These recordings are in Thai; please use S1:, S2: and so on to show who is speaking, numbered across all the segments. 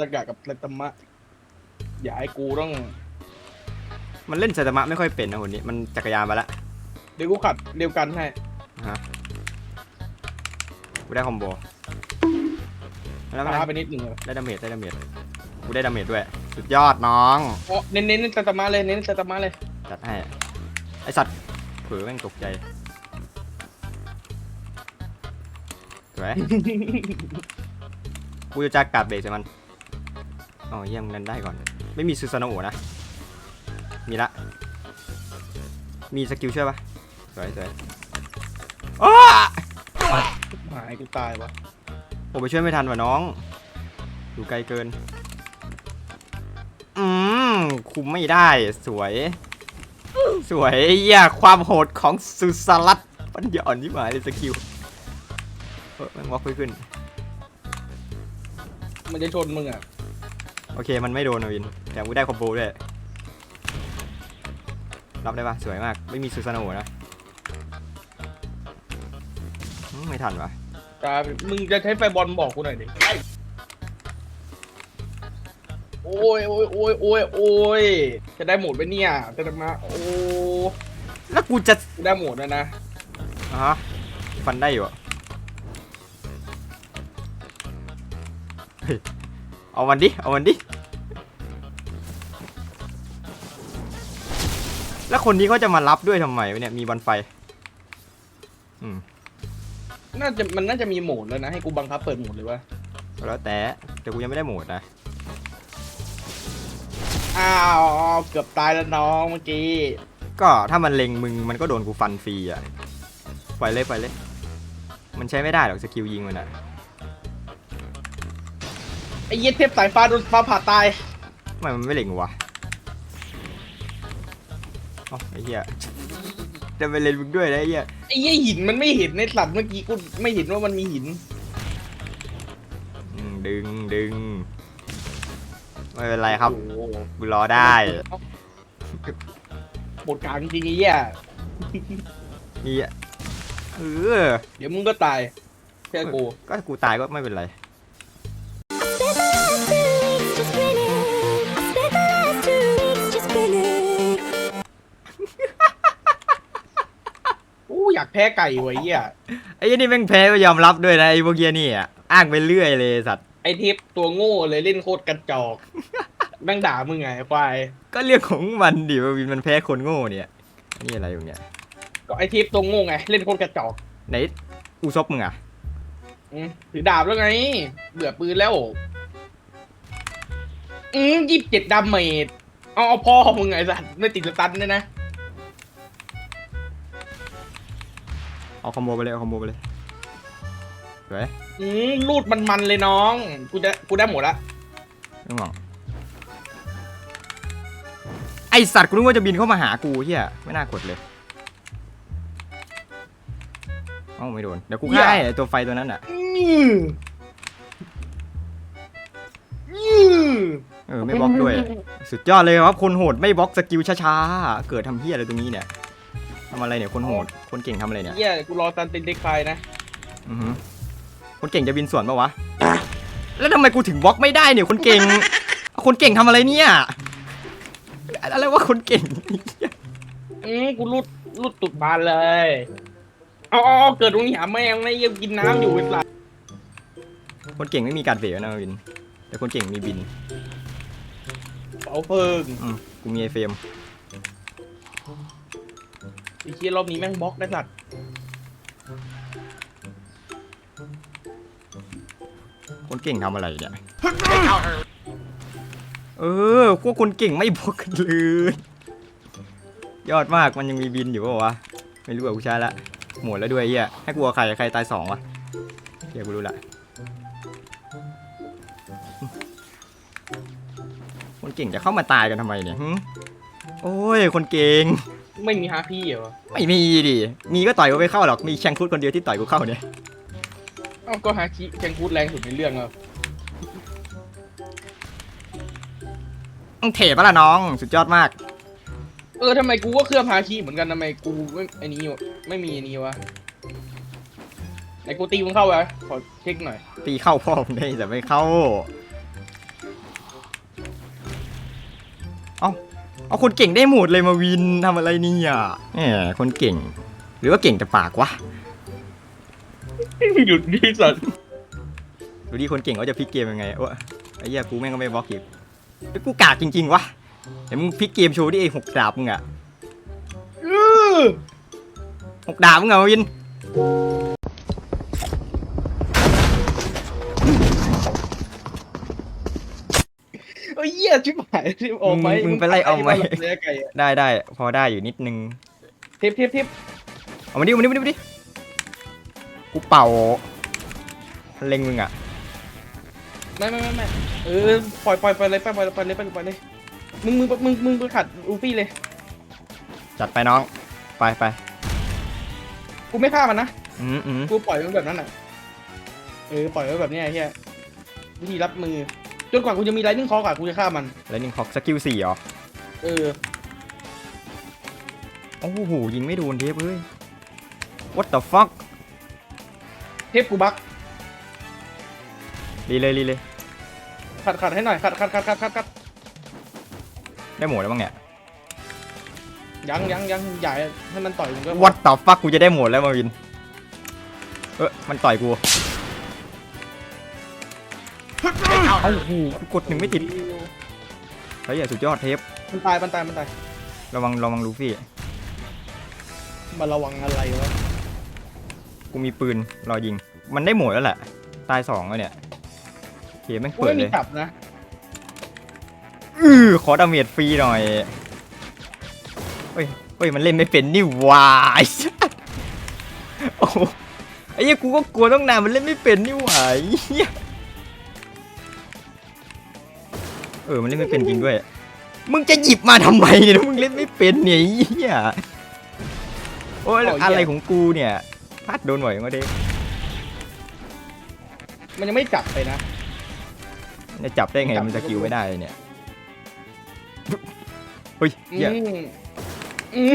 S1: ระกะกับไซตามะ อย่าให้กูต้อง
S2: มันเล่นไซตามะไม่ค่อยเป็นนะคนนี้มันจักรยานมาละ
S1: เดี๋ยวกูขัดเดียวกันให้
S2: ฮะกูได้คอมโบแล้วมัน
S1: ช้าไปนิดหนึ่งเลย
S2: ได้ดาเมจได้ดาเมจกูได้ดาเมจด้วย สุดยอดน้อง
S1: อ๋อเน้นเน้นไซตามะเลยเน้นไซตามะเลย
S2: จัดให้ ไอสัตว์เผลอแม่งตกใจสวย กูจะจักกัดเบรกใส่มัน อ๋อเยี่ยมกันได้ก่อน ไม่มีซูซานโอะนะ มีละ มีสกิลช่วยปะสวยสวยอ้า
S1: หายกูตายวะ
S2: ผมไปช่วยไม่ทันว่ะน้อง อยู่ไกลเกิน อืม คุมไม่ได้สวย สวยอย่าความโหดของสุสลัดปัญญาอ่อนที่หมายเลยสกิลเออแมันวอกไปขึ้น
S1: มันจะชนมึงอะ
S2: โอเคมันไม่โดนนะวิน แต่กูได้คอมโบด้วย รับได้ปะสวยมาก ไม่มีซูซานโอะนะอืมไม่ทันวะ
S1: ตามึงจะใช้ไฟบอลบอกกูหน่อยดิโอ้ยโอ้ยโอ้ยโอ้ยโอ้ยจะได้หมดไปเนี่ยไซตามะโอ้
S2: แล้วกูจะ
S1: กูได้หมดแล้วนะ
S2: อะฮะฟันได้อยู่อะ เฮ้ยเอามันดิ เอามันดิ แล้วคนนี้เขาจะมารับด้วยทำไมวะเนี่ย มีบอลไฟ อืม
S1: น่าจะมันน่าจะมีโหมดแล้วนะ ให้กูบังคับเปิดโหมดเลยวะ
S2: แล้วแต่ แต่กูยังไม่ได้โหมดนะ
S1: อ้าวเกือบตายแล้วน้องเมื่อกี้
S2: ก็ถ้ามันเล็งมึงมันก็โดนกูฟันฟรีอะ ปล่อยเลยปล่อยเลย มันใช้ไม่ได้หรอกสกิลยิงมันอะ
S1: ไอ้เหี้ย็ดเทพสายฟ้าโดนฟ้าผ่าตาย
S2: ทำไมมันไม่เล็งวะอ๋อไอ้เหี้ยจะไปเล่นมึงด้วยนะไอ้เหี้ย
S1: ไอ้เหี้ยหินมันไม่เห็นในสัตว์เมื่อกี้กูไม่เห็นว่ามันมีหิน
S2: อืมดึงดึงไม่เป็นไรครับ
S1: โอ้โห
S2: กูรอได้
S1: บทกลางจริงๆไอ้เหี้ย
S2: มีเออ
S1: เดี๋ยวมึงก็ตายเชื่อกู
S2: ก็กูตายก็ไม่เป็นไร
S1: แพ้ไก่ไว้เหี้ย
S2: ไอ้เหี้ยนี่แม่งแพ้ก็ยอมรับด้วยนะไอ้พวกเหี้ยนี่อะอ้างไปเรื่อยเลยสัตว์
S1: ไอ้ทิพย์ตัวโง่เลยเล่นโคตรกระจอกแม่งด่ามึงไงไอ้ควาย
S2: ก็เรื่องของมันดิว่าวินมันแพ้คนโง่เนี่ยนี่อะไรอยู่เนี่ย
S1: ก็ไอ้ทิพย์ตัวโง่ไงเล่นโคตรกระจอก
S2: ไหนอูซบมึงอะ
S1: อืมถือดาบแล้วไงเบื่อปืนแล้วอืมยี่สิบเจ็ดดาเมจเอาเอาพ่อมึงไงสัตว์ไม่ติดสตันด้วยนะ
S2: เอาคอมโบไปเลยเอาคอมโบไปเลยสวย
S1: อืมรูดมันๆเลยน้อง กูจะกูได้หมดละ
S2: ไม่มองไอสัตว์กูนึกว่าจะบินเข้ามาหากูเฮียไม่น่ากดเลยเอ้าไม่โดนเดี๋ยวกูฆ่าไอ้ตัวไฟตัวนั้นอะ
S1: อืมอืม
S2: เออไม่บล็อกด้วย สุดยอดเลยครับคนโหดไม่บล็อกสกิลช้าๆเกิดทำเฮียอะไรตรงนี้เนี่ย ทำอะไรเนี่ยคนโหดคนเก่งทำอะไรเนี่ย
S1: เหี้ยกูรอซันตินเด็กไฟนะ
S2: อือหือคนเก่งจะบินสวนปะวะ แล้วทำไมกูถึงบล็อกไม่ได้เนี่ยคนเก่ง คนเก่งทำอะไรเนี่ย อะไรวะคนเก่ง
S1: อืมกูรูดรูดตุดบานเลยเอาเอาเอาเกิดตรงนี้หาแม่งไม่ยังกินน้ำอยู่ไอ้สัตว์
S2: คนเก่งไม่มีการเบรกนะวิน แต่คนเก่งมีบิน
S1: เอาเพิ่ง
S2: อืมกูมีไอเฟรม
S1: ไอ้เชี่ยรอบนี้แม่งบล็อกได้สัตว์
S2: คนเก่งทำอะไรเนี่ย เออพวกคนเก่งไม่บอกกันเลย ยอดมากมันยังมีบินอยู่ปะวะ ไม่รู้อะกูใช้ละ หมดแล้วด้วยไอ้เฮียให้กูเอาใครใครตายสองวะเฮียกูรู้ละ คนเก่งจะเข้ามาตายกันทำไมเนี่ยหึโอ้ย คนเก่ง
S1: ไม่มีฮาพี่เหรอ
S2: ไม่มีดิ มีก็ต่อยกูไม่เข้าหรอก มีแชงคุดคนเดียวที่ต่อยกูเข้าเนี่ย
S1: เอ้าก็ฮาคิแข่งพูดแรงสุดในเรื่องอะ
S2: มึงเทปะล่ะน้อง สุดยอดมาก
S1: เออทำไมกูก็เคลือบฮาคิเหมือนกันทำไมกูไม่ไอ้นี้วะไม่มีไอ้นี้วะไหนกูตีมึงเข้าไปขอเช็คหน่อย
S2: ตีเข้าพ่อมึงได้แต่ไม่เข้า เอา เอาคนเก่งได้หมดเลยมาวินทำอะไรเนี่ยแหมคนเก่ง หรือว่าเก่งแต่ปากวะ
S1: หยุดดิสัตว์
S2: ดูดิคนเก่งเขาจะพลิกเกมยังไงวะไอ้เหี้ยกูแม่งก็ไม่บล็อกอีกไอ้กูกากจริงๆวะเดี๋ยวมึงพลิกเกมโชว์ดิไอ้หกดาบมึงอะ
S1: อื้อ
S2: หกดาบมึงอะมาวิน
S1: ยเหี้ยชิบหายชิบออกไหม
S2: มึงไปไล่เอาไหม
S1: เนื้อไก่อะ
S2: ได้ได้พอได้อยู่นิดนึง
S1: เทปเทปเทป
S2: เอามาดิเอามาดิเอามาดิกูเป่าเล็งมึงอะ
S1: ไม่ไม่ไม่ไม่เออปล่อยปล่อยไปเลยไปปล่อยไปเลยไปเลยไปเลยมึงมึงมึงมึงไปขัดอูฟี่เลย
S2: จัดไปน้อง ไปไป
S1: กูไม่ฆ่ามันนะ
S2: อืมอืม
S1: กูปล่อยมันแบบนั้นอะ เออปล่อยไว้แบบเนี้ยไอ้เฮียวิธีรับมือ จนกว่ากูจะมีไลนิ่งคอร์กอะกูจะฆ่ามัน
S2: แล้วนี่ฮอกสกิลสี่เหรอ
S1: เออ
S2: โอ้โห ยิงไม่โดนเทปเฮ้ย what the fuck
S1: เทปกูบัก
S2: รีเลยรีเลย
S1: ขัดขัดให้หน่อยขัดขัดขัดขัดขัดขัด
S2: ได้หมดแล้วบ้างเนี่ย
S1: ยังยังยังใหญ่ให้มันต่อยมึงก็
S2: what the fuck กูจะได้หมดแล้วมาวิน เออมันต่อยกู เอ้าหูกูกดหนึ่งไม่ติดเฮ้ยอย่าสุดยอดเทป
S1: มันตายมันตายมันตาย
S2: ระวังระวังลูฟี่
S1: มาระวังอะไรวะ
S2: กูมีปืนรอยิง มันได้หมดแล้วแหละ ตายสองแล้วเนี่ยโอเคแม่ง
S1: กู
S2: เปิด
S1: ไม่
S2: เล
S1: มี
S2: ย
S1: จับนะ
S2: อือขอดาเมจฟรีหน่อยเฮ้ยเฮ้ย มันเล่นไม่เป็นนี่หวาย โอ้โหไอ้เหี้ยกูก็กลัวต้องนานมันเล่นไม่เป็นนี่หวายเหี้ย เออมันเล่นไม่เป็นจริงด้วย มึงจะหยิบมาทำไมเนี่ยถ้ามึงเล่นไม่เป็นเนี่ยไอ้เหี้ยโอ้ยแล้วอะไรของกูเนี่ยพลาดโดนหน่อยมาเด็ก
S1: มันยังไม่จับไปนะ
S2: จะจับได้ไงมันสกิลไม่ได้เนี่ยเฮ้ย
S1: อื
S2: เหี้ย
S1: มอืม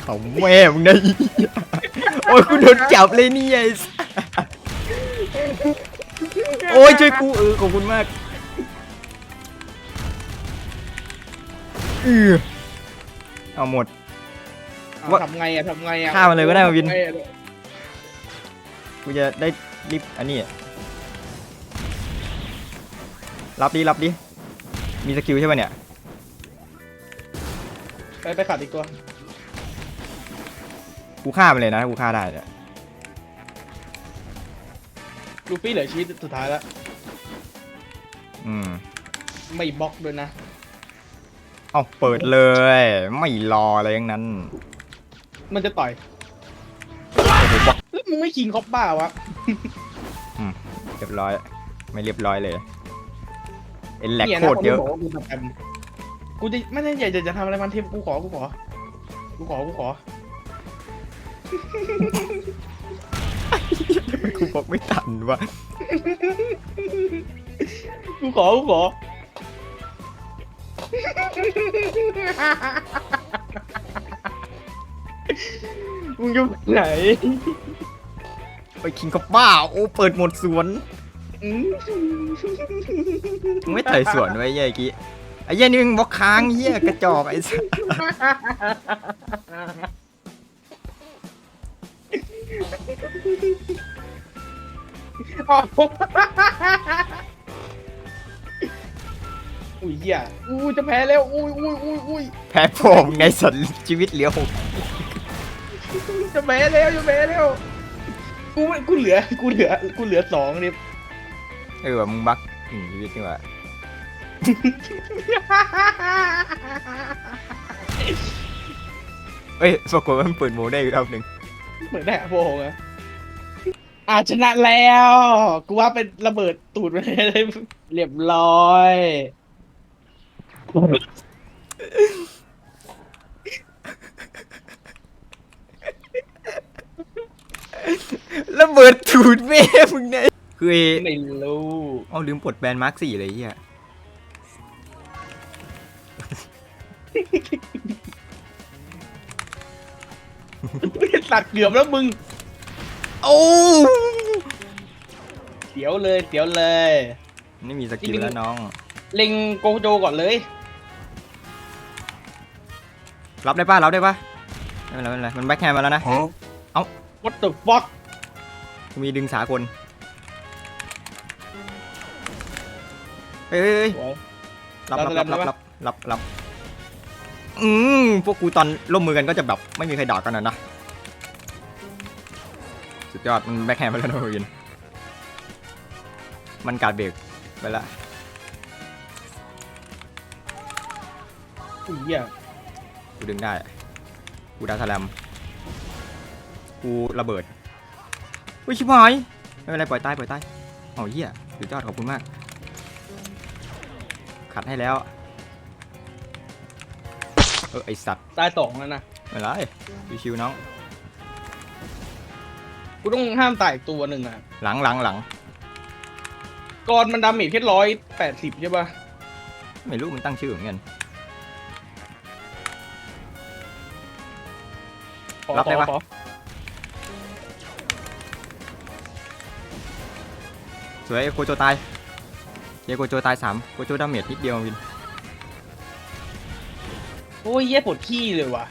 S2: เขาแม่มึงนะไอ้เหี้ยโอ้ยกูโดนจับเลยนี่ไอ้สัส โอ้ยช่วยกูเออขอบคุณมากเออเอาหมด
S1: เอา
S2: ว่า
S1: ทำไงอะทำไงอะ
S2: ฆ่ามันเลยก็ได้มาวิน
S1: ทำไงอะ
S2: กูจะได้รีบอันนี้รับดิรับดิมีสกิลใช่ป่ะเนี่ย
S1: ไปไปขัดอีกตัว
S2: กูฆ่ามันเลยนะกูฆ่าได้เนี่ย
S1: ลูฟี่เหลือชีวิตสุดท้ายแล้ว
S2: อืม
S1: ไม่บล็อกด้วยนะ
S2: เอาเปิดเลย ไม่รออะไรทั้งนั้น
S1: มันจะต่อย
S2: โอ้โหบล็อก
S1: แล้วมึงไม่คิงคอปบ้าวะ
S2: เรียบร้อย ไม่เรียบร้อยเลย เอ็นแหลก
S1: นี่ย
S2: โค
S1: นะ
S2: ตรเยอะ
S1: คนที่บอกว่ากูทำแอมกูจะไม่ได้อยากจะจะทำอะไรมันเทปกูขอกูขอ กูขอ กูขอ
S2: กูบอกไม่ทันว่ะ
S1: กูขอกูขอมึงจะไปไหน
S2: ไปคิงกับบ้า โอ้เปิดหมดสวน
S1: อืม
S2: มึงไม่ไต่สวนไว้เหี้ยไอ้กี้ไอ้เหี้ยนี่มึงบล็อกค้างเหี้ยกระจอกไอ้สัส
S1: อ๋ออุ้ยเหี้ยอุ้ยจะแพ้แล้ว อุ้ยอุ้ยอุ้ยอุ้ย
S2: แพ้ผมไงสัตว์ชีวิตเหลียวหก
S1: จะแพ้แล้วจะแพ้แล้ว กูไม่กูเหลือ กูเหลือ กูเหลือสองนี่
S2: เออว่ะมึงบักอืมชีวิตนี่ว่ะเอ้ยปรากฏว่ามันเปิดโหมดได้อีกรอบหนึ่ง
S1: เหมือนแดกโบงอะอาชนะแล้ว กูว่าเป็นระเบิดตูดไปเลยเรียบร้อย
S2: ระเบิดถูดแม่มึงเนี่ยคือไอ้
S1: ไม่รู้
S2: เอาลืมปลดแบนมาร์คสี่เลยไอ้เหี้ย
S1: ตัดเกือบแล้วมึง
S2: โอ้
S1: เสียวเลยเสียวเลย
S2: ไม่มีสกิลแล้วน้อง
S1: เล็งโกโจก่อนเลย
S2: รับได้ป่ะรับได้ป่ะไม่เป็นไรไม่เป็นไรมันแบ็คแฮมมาแล้วนะ
S1: what the fuck
S2: กูมีดึงสากลเฮ้ยเฮ้ยเฮ้ย
S1: สวย
S2: รับ
S1: รั
S2: รั
S1: บบได้
S2: รับ
S1: ปะ
S2: รับรับรับรับ อืม พวกกูตอนร่วมมือกันก็จะแบบไม่มีใครด่ากันนะนะสุด ยอดมันแบ็คแฮมไปแล้วนะวิน มันการดเบรกไปละ
S1: อุ้ยเหี้ย
S2: กูดึงได้ กูดาสแลมกูระเบิดอุ้ยชิบหายไม่เป็นไรปล่อยใต้ปล่อยใต้เอาเหี้ยสุดยอดขอบคุณมาก ขัดให้แล้ว เออไอสัตว์
S1: ตายสองแล้วนะ
S2: ไม่เป็นไรชิวๆน้อง
S1: กูต้องห้ามตายอีกตัวหนึ่งอะ
S2: หลังหลังหลัง
S1: ก่อนมันดาเมจแค่ร้อยแปดสิบใช่ป่ะ
S2: ไม่รู้มันตั้งชื่อเหมือนกัน
S1: ขอ
S2: รับได้ปะ
S1: ขอขอ
S2: สวยโกโจตายเยโกโจตายสามโกโจดาเมจนิดเดียววิน
S1: โอ้ยเหี้ยปวดขี้เลยว่ะ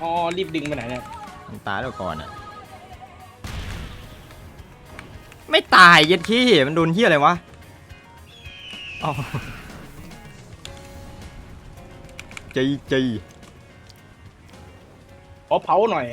S1: อ๋อรีบดึงไปไหนเนี่ย
S2: มันตายแล้วก่อนอะไม่ตายเย็ดขี้มันโดนเฮียอะไรวะอ๋อจีจ
S1: ขอเผาหน่อย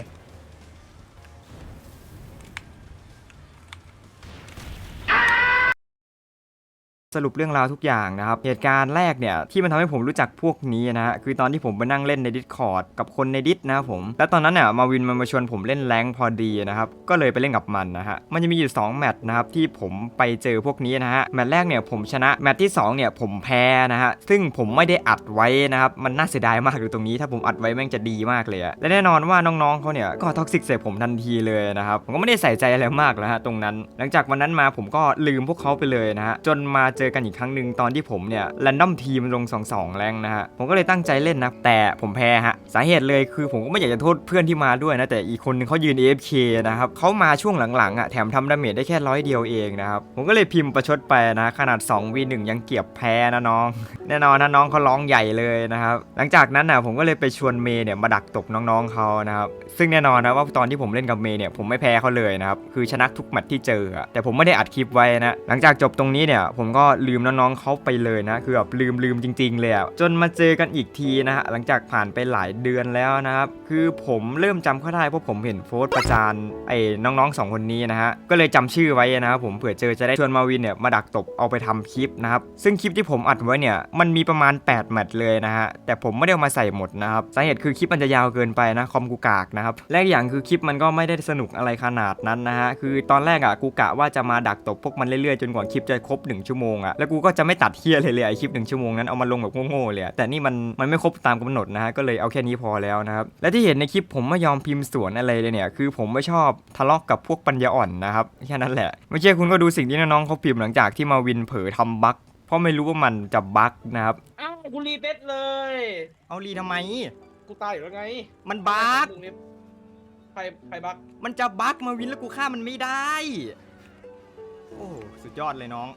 S2: สรุปเรื่องราวทุกอย่างนะครับ เหตุการณ์แรกเนี่ย ที่มันทำให้ผมรู้จักพวกนี้นะฮะ คือตอนที่ผมไปนั่งเล่นใน Discord กับคนในดิสนะครับผม แล้วตอนนั้นเนี่ยมาวินมันมาชวนผมเล่นแรงพอดีนะครับ ก็เลยไปเล่นกับมันนะฮะ มันจะมีอยู่ 2 แมตช์นะครับ ที่ผมไปเจอพวกนี้นะฮะ แมตช์แรกเนี่ยผมชนะ แมตช์ที่ 2 เนี่ยผมแพ้นะฮะ ซึ่งผมไม่ได้อัดไว้นะครับ มันน่าเสียดายมากอยู่ตรงนี้ ถ้าผมอัดไว้แม่งจะดีมากเลยและแน่นอนว่าน้องๆเขาเนี่ยก็ท็อกซิกใส่ผมทันทีเลยนะครับ ผมก็ไม่ได้ใส่ใจอะไรมากแล้วฮะตรงนั้น หลังจากวันนั้นมาผมก็ลืมพวกเขาไปเลยนะฮะจนมาเจอกันอีกครั้งหนึ่งตอนที่ผมเนี่ยแรนดอมทีมลง 2-2 แรงนะฮะ ผมก็เลยตั้งใจเล่นนะ แต่ผมแพ้ฮะ สาเหตุเลยคือผมก็ไม่อยากจะโทษเพื่อนที่มาด้วยนะ แต่อีกคนนึงเขายืน AFK นะครับเขามาช่วงหลังๆอะแถมทำดาเมจได้แค่ร้อยเดียวเองนะครับ ผมก็เลยพิมพ์ประชดไปนะ ขนาด 2v1 ยังเกียบแพ้นะน้อง แน่นอนนะน้องเขาร้องใหญ่เลยนะครับ หลังจากนั้นนะผมก็เลยไปชวนเมย์เนี่ยมาดักตบน้องๆเขานะครับ ซึ่งแน่นอนนะว่าตอนที่ผมเล่นกับเมย์เนี่ยผมไม่แพ้เขาเลยนะครับ คือชนะทุกแมตช์ที่เจอ แต่ผมไม่ได้อัดคลิปไว้นะ หลังจากจบตรงนี้เนี่ยผมก็ลืมน้องๆเขาไปเลยนะ คือแบบลืมลืมจริง ๆ เลยอะจนมาเจอกันอีกทีนะฮะหลังจากผ่านไปหลายเดือนแล้วนะครับคือผมเริ่มจำเขาได้เพราะผมเห็นโพสต์ประจานไอ้น้องๆสองคนนี้นะฮะก็เลยจำชื่อไว้นะครับผมเผื่อเจอจะได้ชวนมาวินเนี่ยมาดักตบเอาไปทำคลิปนะครับซึ่งคลิปที่ผมอัดไว้เนี่ยมันมีประมาณ 8 แมตช์เลยนะฮะแต่ผมไม่ได้เอามาใส่หมดนะครับสาเหตุคือคลิปมันจะยาวเกินไปนะคอมกูกากนะครับและอีกอย่างคือคลิปมันก็ไม่ได้สนุกอะไรขนาดนั้นนะฮะคือตอนแรกอะกูกะว่าจะมาดักตบพวกมันเรื่อยๆจนกว่าคลิปจะครบ 1 ชั่วโมงอะแล้วกูก็จะไม่ตัดเฮียเลยเลยไอคลิป1ชั่วโมงนั้นเอามาลงแบบโง่ๆเลยอะแต่นี่มันมันไม่ครบตามกำหนดนะฮะก็เลยเอาแค่นี้พอแล้วนะครับและที่เห็นในคลิปผมไม่ยอมพิมพ์สวนอะไรเลยเนี่ยคือผมไม่ชอบทะเลาะกับพวกปัญญาอ่อนนะครับแค่นั้นแหละไม่เชื่อคุณก็ดูสิ่งที่น้องๆเขาพิมพ์หลังจากที่มาวินเผลอทำบั๊กเพราะไม่รู้ว่ามันจะบั๊กนะครับ
S1: อ้าวกูรีเซ็ตเลย
S2: เอารีทำไม
S1: กูตายอยู่แล้วไง
S2: มันบั๊ก
S1: ใครใครบั๊ก
S2: มันจะบั๊กมาวินแล้วกูฆ่ามันไม่ได้ โอ้ สุดยอดเลยน้อง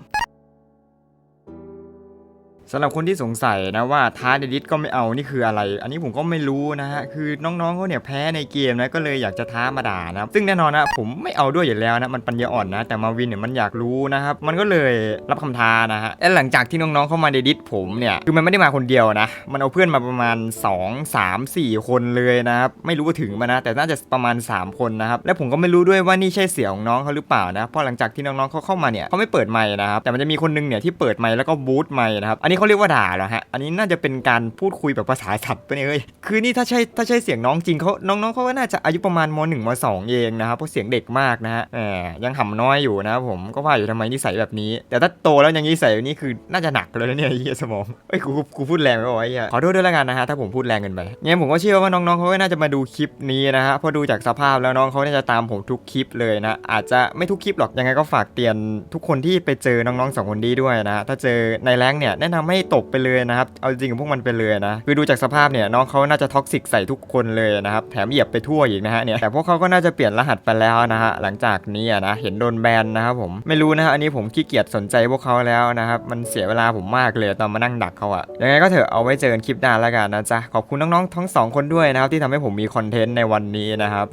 S2: สำหรับคนที่สงสัยนะว่าท้าเดดิสก็ไม่เอานี่คืออะไร อันนี้ผมก็ไม่รู้นะฮะ คือน้องๆเขาเนี่ยแพ้ในเกมนะ ก็เลยอยากจะท้ามาด่านะ ซึ่งแน่นอนนะผมไม่เอาด้วยอยู่แล้วนะ มันปัญญาอ่อนนะ แต่มาวินเนี่ยมันอยากรู้นะครับ มันก็เลยรับคำท้านะฮะ และหลังจากที่น้องๆเข้ามาเดดิสผมเนี่ย คือมันไม่ได้มาคนเดียวนะ มันเอาเพื่อนมาประมาณ 2 3 4 คนเลยนะครับ ไม่รู้ว่าถึงมานะ แต่น่าจะประมาณ 3 คนนะครับ และผมก็ไม่รู้ด้วยว่านี่ใช่เสียงของน้องเขาหรือเปล่านะ เพราะหลังจากที่น้องๆเขาเข้ามาเนี่ยเขาไม่เปิดไมค์นะครับ แต่มันจะมีคนนึงเนี่ยที่เปิดไมค์แล้วก็บูทไมค์นะครับอันนี้เขาเรียกว่าด่าเหรอฮะ อันนี้น่าจะเป็นการพูดคุยแบบภาษาสัตว์ไปเนี่ยเอ้ยคือนี่ถ้าใช่ถ้าใช่เสียงน้องจริงเขาน้องๆเขาก็น่าจะอายุประมาณมหนึ่งมสองเองนะครับเพราะเสียงเด็กมากนะฮะแหมยังห่ำน้อยอยู่นะผมก็ว่าอยู่ทำไมนิสัยแบบนี้ แต่ถ้าโตแล้วยังนิสัยแบบนี้คือน่าจะหนักเลยนะเนี่ยไอ้เหี้ยสมองเอ้ยกูกูพูดแรงไปวะไอ้เหี้ยขอโทษด้วยล้วกันนะฮะถ้าผมพูดแรงเกินไปเนี่ยผมก็เชื่อว่าน้องๆเขาก็น่าจะมาดูคลิปนี้นะฮะเพราะดูจากสภาพแล้วน้องเขาน่าจะตามผมทุกคลิปเลยนะอาจจะไม่ทุกคลิปหรอกยังไงก็ฝากเตือนทุกคนที่ไปเจอน้องๆสองคนนี้ด้วยนะถ้าเจอในแรงเนี่ยแนะนำใให้ตกไปเลยนะครับ เอาจริงกับพวกมันไปเลยนะ คือดูจากสภาพเนี่ยน้องเขาน่าจะท็อกซิกใส่ทุกคนเลยนะครับ แถมเหยียบไปทั่วอีกนะฮะเนี่ย แต่พวกเขาก็น่าจะเปลี่ยนรหัสไปแล้วนะฮะ หลังจากนี้นะ เห็นโดนแบนนะครับผม ไม่รู้นะฮะ อันนี้ผมขี้เกียจสนใจพวกเขาแล้วนะครับ มันเสียเวลาผมมากเลยตอนมานั่งดักเขาอะยังไงก็เถอะ เอาไว้เจอกันคลิปหน้าแล้วกันนะจ๊ะ ขอบคุณน้องๆทั้งสองคนด้วยนะครับที่ทำให้ผมมีคอนเทนต์ในวันนี้นะครับ